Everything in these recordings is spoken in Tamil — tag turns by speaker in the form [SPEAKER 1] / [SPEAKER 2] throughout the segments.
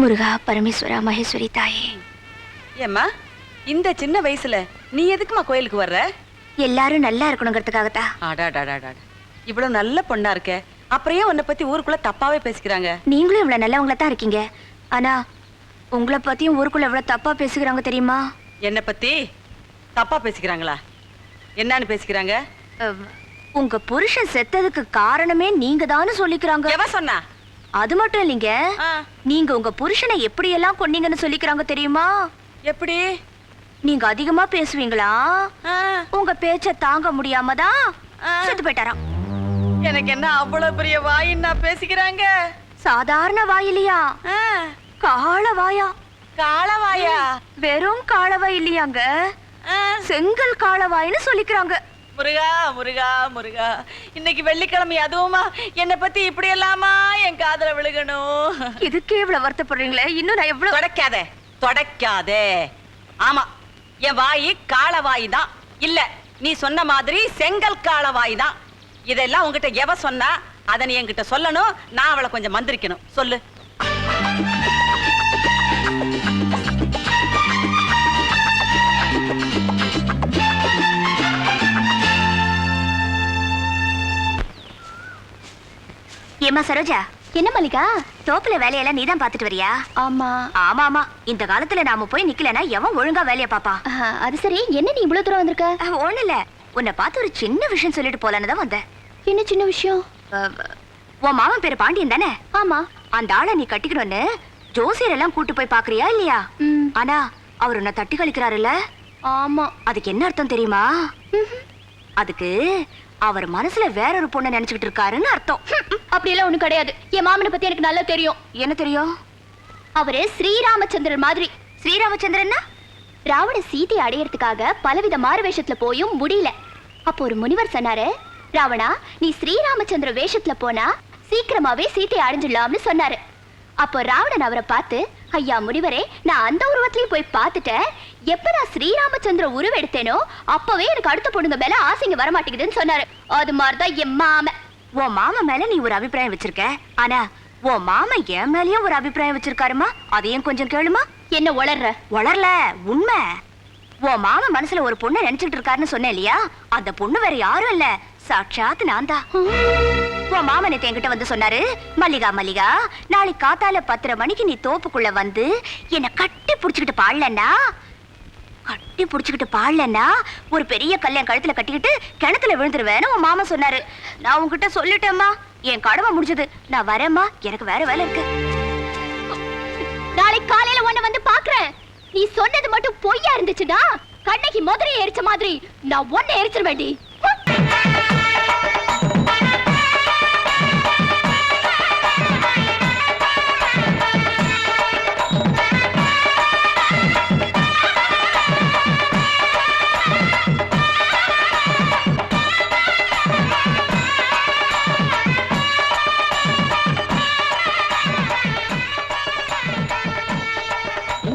[SPEAKER 1] முருகா பரமேஸ்வரா மகேஸ்வரி தாயே.
[SPEAKER 2] ஏம்மா இந்த சின்ன வயசுல நீ எதுக்குமா கோயிலுக்கு வர்ற?
[SPEAKER 1] எல்லாரும் நல்லா இருக்கணுங்கிறதுக்காகத்தான்
[SPEAKER 2] அடாடாடாடா இவ்வளவு நல்ல பொண்ணா இருக்க. அப்புறம் ஏன் உன்னை பத்தி ஊருக்குள்ள தப்பாவே பேசிக்கிறாங்க?
[SPEAKER 1] நீங்களும் இவ்வளவு நல்லவங்களா தான் இருக்கீங்க. ஆனா உங்களை பத்தியும் ஊருக்குள்ள எவ்வளவு தப்பா பேசுகிறாங்க தெரியுமா?
[SPEAKER 2] என்னை பத்தி? தப்பா பேசிக்கிறாங்களா? என்னன்னு பேசிக்கிறாங்க?
[SPEAKER 1] உங்க புருஷன் செத்ததுக்கு காரணமே நீங்க தானு சொல்லிக்கிறாங்க.
[SPEAKER 2] எவ சொன்னா?
[SPEAKER 1] அது மட்டும் இல்லைங்க. நீங்க உங்க புருஷனை எப்படி எல்லாம் கொன்னீங்கன்னு சொல்லிக்கிறாங்க தெரியுமா?
[SPEAKER 2] எப்படி?
[SPEAKER 1] நீங்க அதிகமா பேசுவீங்களா? உங்க பேச்ச தாங்க முடியாம தான். செத்து போயிட்டாராம்.
[SPEAKER 2] எனக்கு என்ன அவ்வளவு பெரிய வாயின்னா பேசிக்கிறாங்க?
[SPEAKER 1] சாதாரண வாயிலையா? காள வாயா?
[SPEAKER 2] காளவாயா
[SPEAKER 1] வெறும் காளவாய் இல்லையாங்க? செங்கல் காளவாய்னு சொல்லிக்கிறாங்க.
[SPEAKER 2] முருகா முருகா முருகா. இன்னைக்கு வெள்ளிக்கிழமை அதுவுமா? என்னை பத்தி இப்படி எல்லாமா என் காதுல விழுகணும்?
[SPEAKER 1] இதுக்கே இவ்வளவு வருத்தப்படுறீங்களே? இன்னும் நான் எவ்வளவு
[SPEAKER 2] தொடக்காத தொடக்காதே. ஆமா என் வாய் காளவாய் தான். இல்ல நீ சொன்ன மாதிரி செங்கல் காளவாய் தான். இதெல்லாம் உன்கிட்ட எவ சொன்னா அதை நீ என்கிட்ட சொல்லணும். நான் அவளை கொஞ்சம் மந்திரிக்கணும். சொல்லு.
[SPEAKER 1] ஏமா சரோஜா?
[SPEAKER 3] என்ன மல்லிகா?
[SPEAKER 1] தோப்புல வேலையெல்லாம் நீதான் பாத்துட்டு வரியா?
[SPEAKER 3] ஆமா.
[SPEAKER 1] ஆமா ஆமா. இந்த காலத்துல நாம போய் நிக்கலனா எவன் ஒழுங்கா வேலைய பாப்பா?
[SPEAKER 3] அது சரி. என்ன நீ இவ்வளவு தூரம் வந்திருக்க?
[SPEAKER 1] அஹ், ஒண்ணும் இல்ல. உன்னை பார்த்து ஒரு சின்ன விஷயம் சொல்லிட்டு போலான்னு தான் வந்தேன்.
[SPEAKER 3] என்ன சின்ன விஷயம்?
[SPEAKER 1] உன் மாமன் பேரு பாண்டியன் தானே?
[SPEAKER 3] ஆமா.
[SPEAKER 1] அந்த ஆளை நீ கட்டிக்கணும்னு ஜோசியர் எல்லாம் கூட்டு போய் பாக்குறியா இல்லையா? ஆனா அவர் உன்னை தட்டி கழிக்கிறாருல்ல?
[SPEAKER 3] ஆமா.
[SPEAKER 1] அதுக்கு என்ன அர்த்தம் தெரியுமா? அதுக்கு அவர் மனசுல வேற ஒரு பொண்ணை நினைச்சுக்கிட்டு இருக்காருன்னு அர்த்தம்.
[SPEAKER 3] அப்படியெல்லாம் ஒண்ணும் கிடையாது. என் மாமனை பத்தி எனக்கு நல்லா தெரியும்.
[SPEAKER 1] என்ன தெரியும்?
[SPEAKER 3] அவரு ஸ்ரீராமச்சந்திரன் மாதிரி.
[SPEAKER 1] ஸ்ரீராமச்சந்திரன்னா?
[SPEAKER 3] ராவண சீதையை அடையறதுக்காக பலவித மாறு வேஷத்துல போயும் முடியல. அப்போ ஒரு முனிவர் சொன்னாரு ராவணா நீ ஸ்ரீராமச்சந்திர வேஷத்துல போனா சீக்கிரமாவே சீதையை அடைஞ்சிடலாம்னு சொன்னாரு. அப்போ ராவணன் அவரை பார்த்து ஐயா முனிவரே நான் அந்த உருவத்திலையும் போய் பார்த்துட்டேன். எப்ப நான் ஸ்ரீராமச்சந்திர உருவம் எடுத்தேனோ அப்பவே எனக்கு அடுத்த பொண்ணுங்க மேல ஆசைங்க வரமாட்டேங்குதுன்னு சொன்னாரு. அது மாதிரிதான் என் மாமன்.
[SPEAKER 1] உன் மாமன் மேல நீ ஒரு அபிப்பிராயம் வச்சிருக்க? ஆனா உன் மாமன் என் மேலயும் ஒரு அபிப்பிராயம் வச்சிருக்காருமா? அதையும் கொஞ்சம் கேளுமா?
[SPEAKER 3] என்ன உளர்ற?
[SPEAKER 1] வளரல உண்மை. உன் மாமன் மனசுல ஒரு பொண்ணை நினைச்சுக்கிட்டு இருக்காருன்னு சொன்னேன் இல்லையா? அந்த பொண்ணு வேற யாரும் இல்ல. சாட்சாத் நான் தான் உன் மாமன் என்கிட்ட வந்து சொன்னாரு மல்லிகா மல்லிகா நாளைக்கு காத்தால பத்தரை மணிக்கு நீ தோப்புக்குள்ள வந்து என்னை கட்டி புடிச்சுக்கிட்டு பாடலன்னா கட்டி புடிச்சுக்கிட்டு பாடலன்னா ஒரு பெரிய கல்யாணம் கழுத்துல கட்டிக்கிட்டு கிணத்துல விழுந்துருவேன்னு உன் மாமன் சொன்னாரு. நான் உன்கிட்ட சொல்லிட்டேம்மா. என் கடமை முடிஞ்சது. நான் வரேம்மா. எனக்கு வேற வேலை இருக்கு.
[SPEAKER 3] நாளைக்கு காலையில உன்னை வந்து பாக்குறேன் நீ சொன்னது மட்டும் பொய்யா இருந்துச்சுன்னா கண்ணகி மதுரையை எரிச்ச மாதிரி நான் உன்னை எரிச்சிட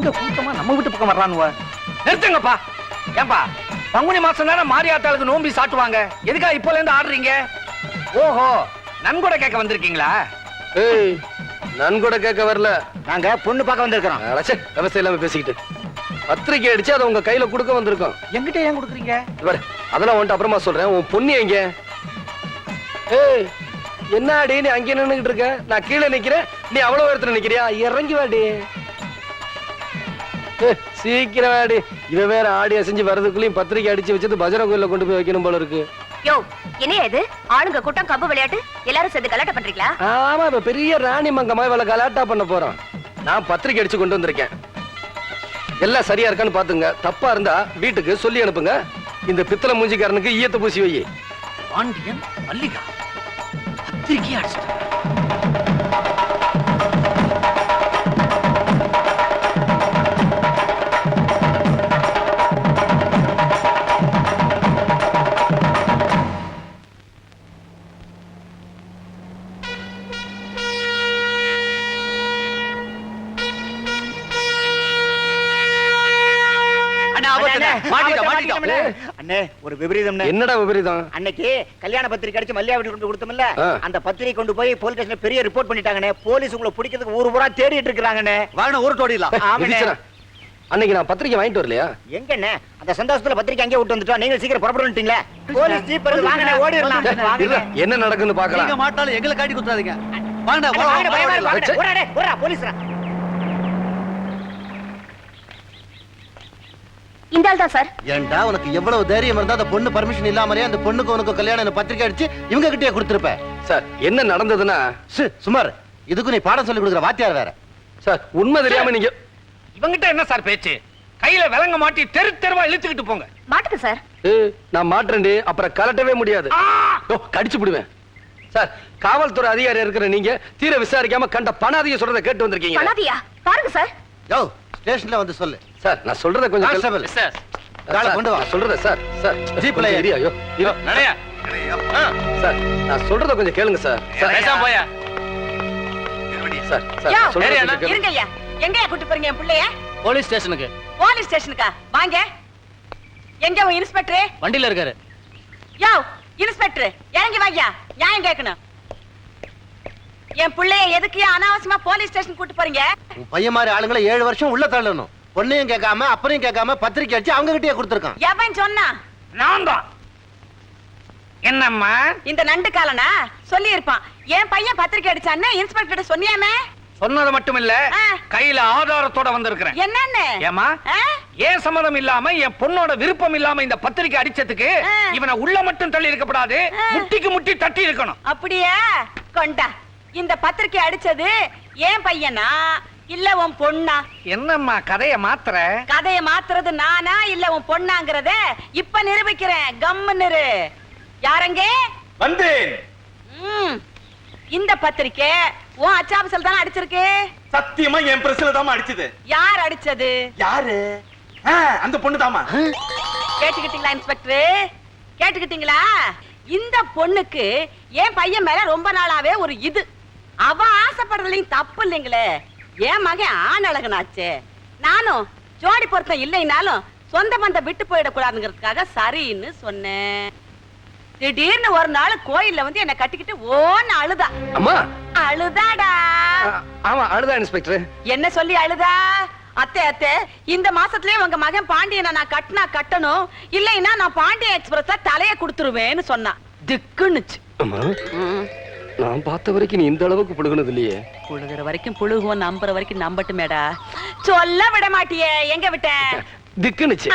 [SPEAKER 4] எங்க கூட்டமா நம்ம வீட்டு பக்கம் வர்றானுவ? நிறுத்துங்கப்பா. ஏன்பா பங்குனி மாசம் தானே மாரியாத்தாளுக்கு நோம்பி சாட்டுவாங்க. எதுக்கா இப்போல இருந்து ஆடுறீங்க? ஓஹோ நன்கொடை கேட்க வந்திருக்கீங்களா?
[SPEAKER 5] ஏய் நன்கொடை கேட்க வரல.
[SPEAKER 4] நாங்க பொண்ணு பார்க்க வந்திருக்கிறோம்.
[SPEAKER 5] அழைச்சே விவசாயம் இல்லாம பேசிக்கிட்டு. பத்திரிக்கை அடிச்சு அதை உங்க கையில கொடுக்க வந்திருக்கோம்.
[SPEAKER 4] எங்கிட்ட ஏன் கொடுக்குறீங்க?
[SPEAKER 5] இவர் அதெல்லாம் உன்ட்டு அப்புறமா சொல்றேன். உன் பொண்ணு எங்க? ஏய் என்ன அடி நீ அங்கே நின்னுகிட்டு இருக்க? நான் கீழே நிக்கிறேன். நீ அவ்வளவு இடத்துல நிக்கிறியா? இறங்கி வாடி. சீக்கிரம் வாடி. இவ வேற ஆடி அசைஞ்சு வர்றதுக்குள்ளயும் பத்திரிக்கை அடிச்சு வச்சது பஜனை கோயில்ல கொண்டு போய் வைக்கணும் போல இருக்கு.
[SPEAKER 1] யோ என்ன இது? ஆளுங்க கூட்டம் கம்பு விளையாட்டு எல்லாரும் சேர்ந்து கலாட்டம் பண்றீங்களா?
[SPEAKER 5] ஆமா இப்ப பெரிய ராணி மங்கம்மா இவளை கலாட்டா பண்ண போறோம். நான் பத்திரிக்கை அடிச்சு கொண்டு வந்திருக்கேன். எல்லாம் சரியா இருக்கான்னு பாத்துங்க. தப்பா இருந்தா வீட்டுக்கு சொல்லி அனுப்புங்க. இந்த பித்தளை மூஞ்சிக்காரனுக்கு ஈயத்தை பூசி வை.
[SPEAKER 4] பாண்டியன் மல்லிகா பத்திரிக்கை அடிச்சிட்டு
[SPEAKER 6] விபரீதம்னே.
[SPEAKER 5] என்னடா விபரீதம்?
[SPEAKER 6] அன்னைக்கு கல்யாண பத்திரிக்கை அடிச்சு மல்லியா வீட்டுக்கு கொண்டு கொடுத்தோம்ல. அந்த பத்திரிக்கை கொண்டு போய் போலீஸ் ஸ்டேஷன்ல பெரிய ரிப்போர்ட் பண்ணிட்டாங்கண்ணே. போலீஸ் உங்களை பிடிக்கிறதுக்கு ஊர் பூரா தேடிட்டு இருக்காங்கண்ணே வாங்க ஊர் தோடிடலாம்.
[SPEAKER 5] அன்னைக்கு நான் பத்திரிக்கை வாங்கிட்டு வரலையா?
[SPEAKER 6] எங்கண்ணே? அந்த சந்தோஷத்துல பத்திரிக்கை அங்கேயே விட்டு வந்துட்டோம். நீங்க சீக்கிரம் புறப்பட்டுட்டீங்களே போலீஸ் ஜீப் வருது. வாங்கண்ணே
[SPEAKER 5] இருடா,
[SPEAKER 6] வாங்கண்ணே.
[SPEAKER 5] என்ன நடக்குன்னு பாக்கலாம்
[SPEAKER 7] மாட்டாலும் எங்களை காட்டி குத்துறாதீங்க.
[SPEAKER 6] அண்ணே, வாங்கண்ணே, பயமா இருக்கு, போலீஸ்ரா.
[SPEAKER 1] இந்த ஆள் தான் சார்.
[SPEAKER 7] ஏன்டா உனக்கு எவ்வளவு தைரியம் இருந்தா அந்த பொண்ணு பர்மிஷன் இல்லாமலே அந்த பொண்ணுக்கு உனக்கு கல்யாணம் பத்திரிக்கை அடிச்சு இவங்க கிட்டே கொடுத்துருப்ப.
[SPEAKER 5] சார் என்ன நடந்ததுன்னா?
[SPEAKER 7] சு, சுமார். இதுக்கு நீ பாடம் சொல்லி கொடுக்குற வாத்தியார் வேற.
[SPEAKER 5] சார் உண்மை தெரியாம நீங்க
[SPEAKER 4] இவங்கிட்ட என்ன சார் பேச்சு? கையில விலங்க மாட்டி தெரு தெருவா இழுத்துக்கிட்டு போங்க.
[SPEAKER 1] மாட்டுக்கு சார்.
[SPEAKER 5] நான் மாட்டேன்டி அப்புறம் கலட்டவே முடியாது. ஓ, கடிச்சு விடுவேன் சார் காவல்துறை அதிகாரி இருக்கிற நீங்க தீர விசாரிக்காம கண்ட பணாதிய சொல்றத கேட்டு வந்திருக்கீங்க.
[SPEAKER 1] பாருங்க சார்.
[SPEAKER 7] யோ ஸ்டேஷன்ல வந்து சொல்லு.
[SPEAKER 5] சார் நான் சொல்றத கொஞ்சம் கேளு.
[SPEAKER 7] Constable
[SPEAKER 4] sir.
[SPEAKER 7] காலை கொண்டு வா.
[SPEAKER 5] சொல்றத சார் சார்
[SPEAKER 7] ஜீப்ல ஏறு.
[SPEAKER 5] ஐயோ, இரு.
[SPEAKER 4] நடைய
[SPEAKER 5] சார் நான் சொல்றத கொஞ்சம் கேளுங்க சார். சார்
[SPEAKER 4] பேசாம போயா.
[SPEAKER 5] சார் சார் சொல்றத.
[SPEAKER 2] இருங்க ஐயா எங்கயா கூட்டு போறீங்க என் பிள்ளைய?
[SPEAKER 7] போலீஸ் ஸ்டேஷனுக்கு.
[SPEAKER 2] போலீஸ் ஸ்டேஷனுக்கா? வாங்க. எங்க உன் இன்ஸ்பெக்டர்?
[SPEAKER 7] வண்டியில இருக்காரு.
[SPEAKER 2] யோ இன்ஸ்பெக்டர் இறங்கி வாய்யா. நியாயம் கேட்கணும். என் பிள்ளைய எதுக்கு அனாவசியமா போலீஸ் ஸ்டேஷன் கூட்டு போறீங்க?
[SPEAKER 7] உன் பையன் மாதிரி ஆளுங்களை ஏழு வருஷம் உள்ள தள்ளணும். பொண்ணையும் கேட்காம அப்பனையும் கேட்காம பத்திரிக்கை அடிச்சு அவங்க கிட்டே கொடுத்துருக்கான்.
[SPEAKER 2] எவன் சொன்னா?
[SPEAKER 4] நான் தான் என்னம்மா?
[SPEAKER 2] இந்த நண்டு காலனா? சொல்லி இருப்பான் என் பையன் பத்திரிக்கை அடிச்சான்னு இன்ஸ்பெக்டர் சொன்னியாமே?
[SPEAKER 4] சொன்னது மட்டும் இல்ல. கையில ஆதாரத்தோட வந்திருக்கிறேன்.
[SPEAKER 2] என்னன்னு?
[SPEAKER 4] ஏமா? ஏன் சம்மதம் இல்லாம என் பொண்ணோட விருப்பம் இல்லாம இந்த பத்திரிக்கை அடிச்சதுக்கு. இவனை உள்ள மட்டும் தள்ளி இருக்கப்படாது. முட்டிக்கு முட்டி தட்டி இருக்கணும்.
[SPEAKER 2] அப்படியா? கொண்டா. இந்த பத்திரிக்கை அடிச்சது ஏன் பையனா? இல்ல உன் பொண்ணா?
[SPEAKER 4] என்னம்மா கதைய மாத்துற?
[SPEAKER 2] கதைய மாத்துறது நானா இல்ல உன் பொண்ணாங்கறத இப்ப நிரூபிக்கிறேன். கம்மு நிறு யாரங்க?
[SPEAKER 8] வந்தேன்.
[SPEAKER 2] இந்த பத்திரிக்கை உன் அச்சாபசல் தானே அடிச்சிருக்கு?
[SPEAKER 8] சத்தியமா என் பிரஸ்ல தாமா அடிச்சது.
[SPEAKER 2] யார் அடிச்சது?
[SPEAKER 8] யாரு? அந்த பொண்ணு தாமா
[SPEAKER 2] கேட்டுக்கிட்டீங்களா இன்ஸ்பெக்டர்? கேட்டுக்கிட்டீங்களா? இந்த பொண்ணுக்கு என் பையன் மேல ரொம்ப நாளாவே ஒரு இது. அவ ஆசைப்படுறதுலயும் தப்பு இல்லைங்களே. என் மகன் ஆண் அழகனாச்சே நானும் ஜோடி பொருத்தம் இல்லைனாலும் சொந்த பந்தம் விட்டு போயிடக்கூடாதுங்கிறதுக்காக சரின்னு சொன்னேன். திடீர்னு ஒரு நாள் கோயில்ல வந்து என்ன கட்டிக்கிட்டு ஓன்னு அழுதா.
[SPEAKER 5] அம்மா!
[SPEAKER 2] அழுதாடா.
[SPEAKER 5] ஆமா அழுதா இன்ஸ்பெக்டர்.
[SPEAKER 2] என்ன சொல்லி அழுதா? அத்தை அத்தை இந்த மாசத்துலயே உங்க மகன் பாண்டியனை நான் கட்டினா கட்டணும் இல்லைன்னா நான் பாண்டிய எக்ஸ்பிரஸ தலைய கொடுத்துருவேன்னு சொன்னான். திக்குன்னுச்சு.
[SPEAKER 5] நான் பார்த்த வரைக்கும் நீ இந்த அளவுக்கு புடுங்கினது இல்லையே
[SPEAKER 2] புழுகுற வரைக்கும் புழுகுவோம் நம்புற வரைக்கும் நம்பட்டுமேடா. சொல்ல விட மாட்டியே எங்க விட்டேன்
[SPEAKER 5] திக்குனுச்சு.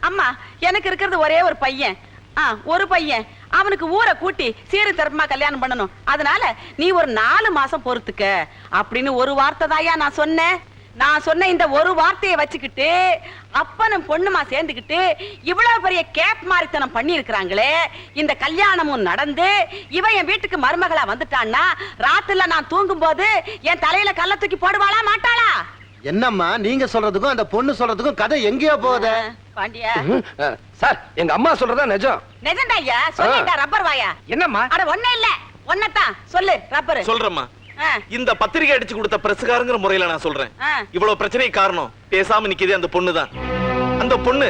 [SPEAKER 2] அம்மா எனக்கு இருக்கிறது ஒரே ஒரு பையன். ஆ, ஒரு பையன். அவனுக்கு ஊரை கூட்டி சீரு தரப்புமா கல்யாணம் பண்ணணும். அதனால நீ ஒரு நாலு மாசம் பொறுத்துக்க. அப்படின்னு ஒரு வார்த்தை தாயா நான் சொன்னேன். நான் சொன்ன இந்த ஒரு வார்த்தையை வச்சுக்கிட்டு அப்பனும் பொண்ணுமா சேர்ந்துக்கிட்டு இவ்வளவு பெரிய கேப் மாரித்தனம் பண்ணி இருக்கிறாங்களே இந்த கல்யாணமும் நடந்து இவன் என் வீட்டுக்கு மருமகளா வந்துட்டான்னா ராத்துல நான் தூங்கும் போது என் தலையில கல்ல தூக்கி போடுவாளா மாட்டாளா?
[SPEAKER 7] என்னம்மா நீங்க சொல்றதுக்கும் அந்த பொண்ணு சொல்றதுக்கும் கதை எங்கேயோ போகுது?
[SPEAKER 2] பாண்டியா.
[SPEAKER 5] சார் எங்க அம்மா சொல்றதா நிஜம்?
[SPEAKER 2] நிஜம்டா ஐயா. சொல்லிட்டா ரப்பர் வாயா.
[SPEAKER 4] என்னம்மா?
[SPEAKER 2] அட ஒண்ணே இல்ல. ஒன்னதான் சொல்லு ரப்பர்.
[SPEAKER 8] சொல்றேம்மா. இந்த பத்திரிகை அடிச்சு கொடுத்த பிரசுகாரங்கிற முறையில நான் சொல்றேன். இவ்வளவு பிரச்சனை காரணம் பேசாம நிக்குதே அந்த பொண்ணு தான் அந்த பொண்ணு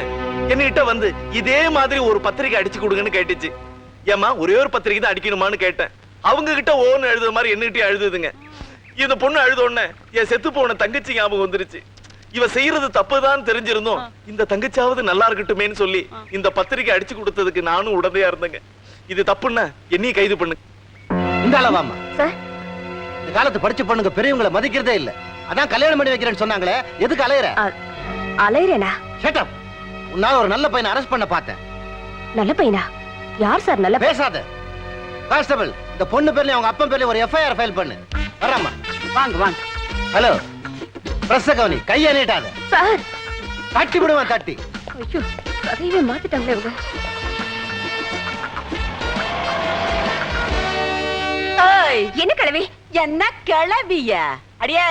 [SPEAKER 8] என்கிட்ட வந்து இதே மாதிரி ஒரு பத்திரிகை அடிச்சு கொடுங்கன்னு கேட்டுச்சு. ஏமா ஒரே ஒரு பத்திரிகை தான் அடிக்கணுமான்னு கேட்டேன். அவங்க கிட்ட ஓன்னு எழுதுற மாதிரி என்னகிட்டயும் அழுதுதுங்க. இந்த பொண்ணு அழுத உடனே என் செத்து போன தங்கச்சி ஞாபகம் வந்துருச்சு. இவ செய்யறது தப்புதான் தெரிஞ்சிருந்தோம் இந்த தங்கச்சியாவது நல்லா இருக்கட்டுமேன்னு சொல்லி இந்த பத்திரிகை அடிச்சு கொடுத்ததுக்கு நானும் உடந்தையா இருந்தேங்க. இது தப்புன்னா என்னையும் கைது பண்ணு.
[SPEAKER 7] இந்த அளவாமா
[SPEAKER 1] சார்.
[SPEAKER 7] இந்த காலத்து படிச்ச பொண்ணுங்க பெரியவங்களை மதிக்கிறதே இல்ல. அதான் கல்யாணம் பண்ணி வைக்கிறேன்னு சொன்னாங்களே எதுக்கு அலையற?
[SPEAKER 1] அலையிறேனா?
[SPEAKER 7] ஷட்டப் உன்னால ஒரு நல்ல பையனை அரெஸ்ட் பண்ண பார்த்தேன்.
[SPEAKER 1] நல்ல பையனா? யார் சார் நல்ல
[SPEAKER 7] பேசாத. கான்ஸ்டபிள் இந்த பொண்ணு பேர்ல அவங்க அப்பன் பேர்ல ஒரு எஃப்ஐஆர் ஃபைல் பண்ணு. வராமா
[SPEAKER 2] வாங்க வாங்க.
[SPEAKER 7] ஹலோ பிரஸ் கவனி. கையை நீட்டாத.
[SPEAKER 1] சார்.
[SPEAKER 7] தட்டி விடுவேன் தட்டி.
[SPEAKER 1] ஐயோ கதையவே மாத்திட்டாங்களே இவங்க. என்ன கிழவி
[SPEAKER 2] என்ன கிளவிய? அடியே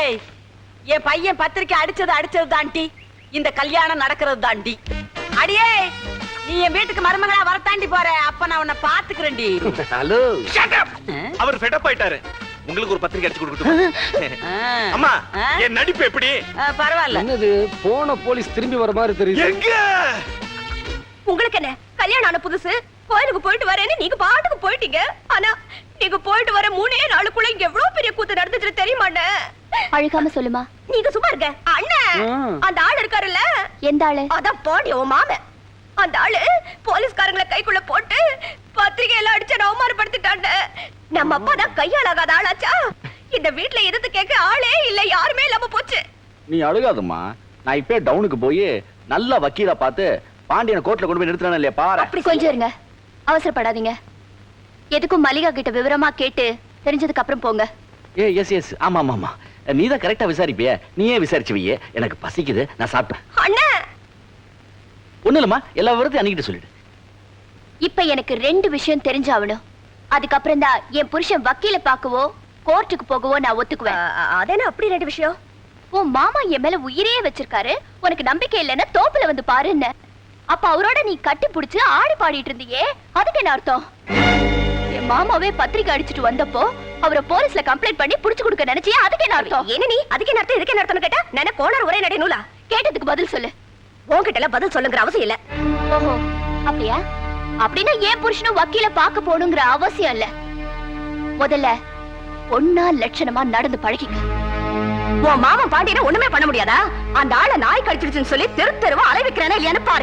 [SPEAKER 2] என் பையன் பத்திரிக்கை அடிச்சது அடிச்சது தாண்டி இந்த கல்யாணம் நடக்கிறது தாண்டி அடியே நீ என் வீட்டுக்கு மருமகளா வரத்தாண்டி போற. அப்ப நான் உன்னை பாத்துக்கிறேன்டி
[SPEAKER 5] ஹலோ.
[SPEAKER 8] அவர் ஆயிட்டாரு. உங்களுக்கு ஒரு பத்திரிகை அடிச்சு கொடுக்கட்டும். அம்மா? என் நடிப்பு எப்படி?
[SPEAKER 2] பரவாயில்ல.
[SPEAKER 5] என்னது போன போலீஸ் திரும்பி வர மாதிரி தெரியுது.
[SPEAKER 8] எங்க?
[SPEAKER 1] உங்களுக்கு என்ன? கல்யாணம் ஆன புதுசு? கோயிலுக்கு போயிட்டு வரேன்னு நீங்க பாட்டுக்கு போயிட்டீங்க. ஆனா நீங்க போயிட்டு வர மூணே நாளுக்குள்ள இங்க எவ்வளவு பெரிய கூத்து நடந்துச்சு தெரியுமாண்ணே
[SPEAKER 3] அழுகாம சொல்லுமா.
[SPEAKER 1] நீங்க சும்மா இருக்க அண்ணன் அந்த ஆள் இருக்காருல்ல?
[SPEAKER 3] எந்த ஆளு?
[SPEAKER 1] அதான் பாண்டி உன் மாமன். அந்த ஆளு போலீஸ்காரங்களை கைக்குள்ள போட்டு பத்திரிகை எல்லாம் அடிச்சு அவமானப்படுத்திட்டாண்ட நம்ம அப்பா தான் கையாளாகாத ஆளாச்சா? இந்த வீட்ல எதிர்த்து கேட்க ஆளே இல்ல யாருமே இல்லாம போச்சு.
[SPEAKER 9] நீ அழுகாதம்மா. நான் இப்பே டவுனுக்கு போய் நல்ல வக்கீலா பார்த்து பாண்டியனை கோர்ட்ல கொண்டு போய் நிறுத்துறானே இல்லையா பாரு
[SPEAKER 1] அப்படி
[SPEAKER 3] கொஞ்சம் இருங்க. அவசரப்படாதீங்க. எதுக்கும் மல்லிகா கிட்ட விவரமா கேட்டு தெரிஞ்சதுக்கு அப்புறம் போங்க.
[SPEAKER 9] ஏ எஸ் எஸ் ஆமா ஆமா ஆமா. நீ தான் கரெக்டா விசாரிப்பிய. நீயே விசாரிச்சு வையே எனக்கு பசிக்குது. நான் சாப்பிட்டேன்.
[SPEAKER 1] அண்ணன்
[SPEAKER 9] ஒண்ணு இல்லம்மா. எல்லா விவரத்தையும் அன்னிக்கிட்ட சொல்லிடு.
[SPEAKER 3] இப்ப எனக்கு ரெண்டு விஷயம் தெரிஞ்சாகணும். அதுக்கப்புறம் தான் என் புருஷன் வக்கீல பார்க்கவோ கோர்ட்டுக்கு போகவோ நான் ஒத்துக்குவேன்.
[SPEAKER 1] அதேனா அப்படி ரெண்டு விஷயம்?
[SPEAKER 3] உன் மாமா என் மேல உயிரே வச்சிருக்காரு. உனக்கு நம்பிக்கை இல்லைன்னா தோப்புல வந்து பாருன்னு. அப்ப அவரோட நீ கட்டி புடிச்சு ஆடி பாடிட்டு இருந்தியே. அதுக்கு என்ன அர்த்தம்? என் மாமாவே பத்திரிக்கை அடிச்சிட்டு வந்தப்போ அவரை போலீஸ்ல கம்ப்ளைண்ட் பண்ணி புடிச்சு கொடுக்க நினைச்சியே? அதுக்கு என்ன அர்த்தம்?
[SPEAKER 1] என்ன நீ? அதுக்கு என்ன அர்த்தம்? இதுக்கு என்ன அர்த்தம்னு கேட்டா நான் கோணர் ஒரே நடை நூலா?
[SPEAKER 3] கேட்டதுக்கு பதில் சொல்லு.
[SPEAKER 1] உன்கிட்ட எல்லாம் பதில் சொல்லுங்கிற அவசியம் இல்ல.
[SPEAKER 3] ஓஹோ அப்படியா? அப்படின்னா ஏன் புருஷனும் வக்கீல பார்க்க போகணுங்கிற அவசியம் இல்ல. முதல்ல ஒன்னா லட்சணமா நடந்து பழகிக்க.
[SPEAKER 1] உன் மாமன் பாண்டியனை ஒண்ணுமே பண்ண முடியாதா? அந்த ஆளை நாய் கடிச்சிருச்சுன்னு சொல்லி தெரு தெருவா அலை வைக்கிறானே இல்லையான்னு பாரு.